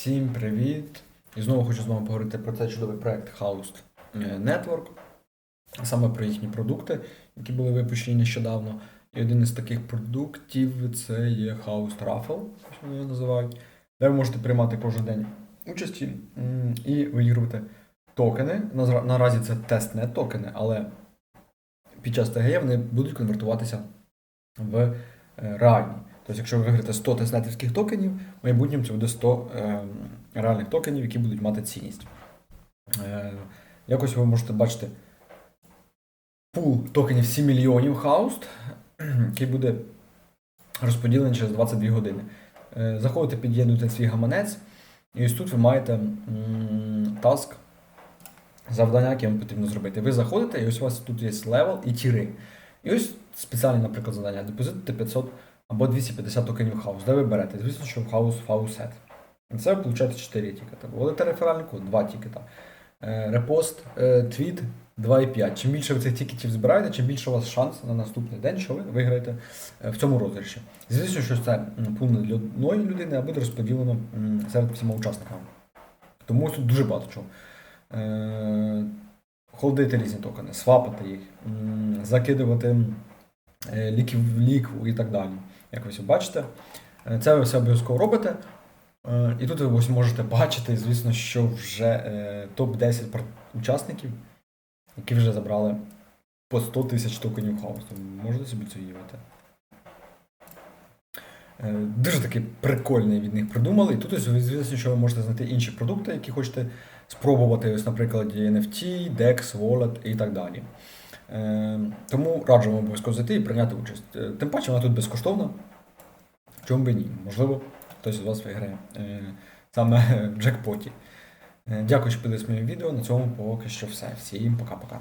Всім привіт! І знову хочу з вами поговорити про цей чудовий проект House Network, саме про їхні продукти, які були випущені нещодавно. І один із таких продуктів це є House Raffle, ось вони його називають, де ви можете приймати кожен день участі і виігрувати токени. Наразі це тестне токени, але під час ТГЄ вони будуть конвертуватися в е, реальні. Тобто, якщо ви виграєте 100 тестнетівських токенів, в майбутньому це буде 100 е, реальних токенів, які будуть мати цінність. Е, якось ви можете бачити пул токенів 7 мільйонів хауст, який буде розподілений через 22 години. Е, заходите, під'єднуєте свій гаманець, і ось тут ви маєте м, таск, завдання, яке вам потрібно зробити. Ви заходите, і ось у вас тут є левел і тіри. І ось спеціальне, наприклад, завдання. Депозитити 500 або 250 токенів хаус. Де ви берете? Звісно, що в хаус фаусет. Це ви получаєте 4 тікета. Вводите реферальний код 2 тікета. Е, Репост, е, твіт 2,5. Чим більше ви цих тікетів збираєте, чим більше у вас шанс на наступний день, що ви виграєте е, в цьому розіграші. Звісно, що це пул для одної людини, а буде розподілено серед всіма учасниками. Тому тут дуже багато чого. Холдити різні токени, свапати їх, закидувати е, ліків в і так далі. Як ви все бачите. Е, Це ви все обов'язково робите. Е, І тут ви ось можете бачити, звісно, що вже е, топ-10 учасників, які вже забрали по 100 тисяч токенів хаусу. Можете собі це уявити. Дуже такий прикольний від них придумали. І тут ось, звісно, що ви можете знайти інші продукти, які хочете спробувати, ось, наприклад, NFT, DEX, Wallet і так далі. Е, Тому раджу вам обов'язково зайти і прийняти участь. Е, Тим паче вона тут безкоштовна. Чому би ні? Можливо, хтось із вас виграє е, саме в джекпоті. Е, Дякую, що подивились моє відео. На цьому поки що все. Всім пока-пока.